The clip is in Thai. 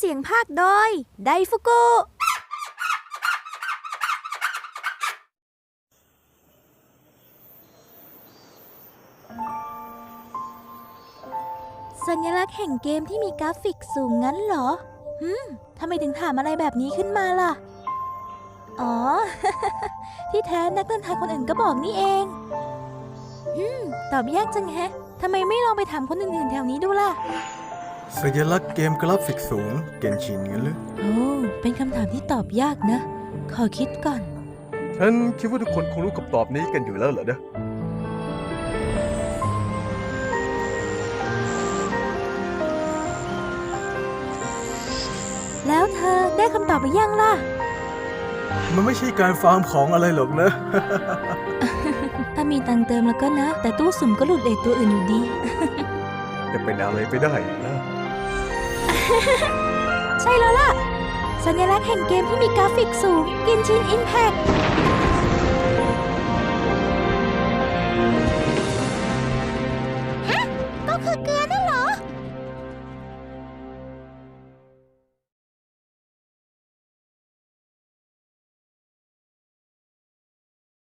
เสียงภาคโดย ไดฟุกุ สัญลักษณ์แห่งเกมที่มีกราฟิกสูงงั้นเหรอหืมทำไมถึงถามอะไรแบบนี้ขึ้นมาล่ะ อ๋อ ที่แท้นักเดินทางคนอื่นก็บอกนี่เองหืม ตอบยากจังแฮะ ทำไมไม่ลองไปถามคนอื่นๆแถวนี้ดูล่ะ สัญลักษณ์เกมกราฟิกสูง เกนชินงั้นหรือโอ้เป็นคำถามที่ตอบยากนะ ขอคิดก่อน ฉันคิดว่าทุกคนคงรู้คำตอบนี้กันอยู่แล้วเหรอนะแล้วเธอได้คำตอบหรือยังล่ะ มันไม่ใช่การฟาร์มของอะไรหรอกนะ ถ้ามีตังค์เติมแล้วก็นะ แต่ตู้สุ่มก็หลุดเลทตัวอื่นอยู่ดี จะเป็นอะไรไปได้นะ ใช่แล้วล่ะ สัญลักษณ์แห่งเกมที่มีกราฟิกสูงกินชินอินแพคฮะ ก็คือเกลือนั่น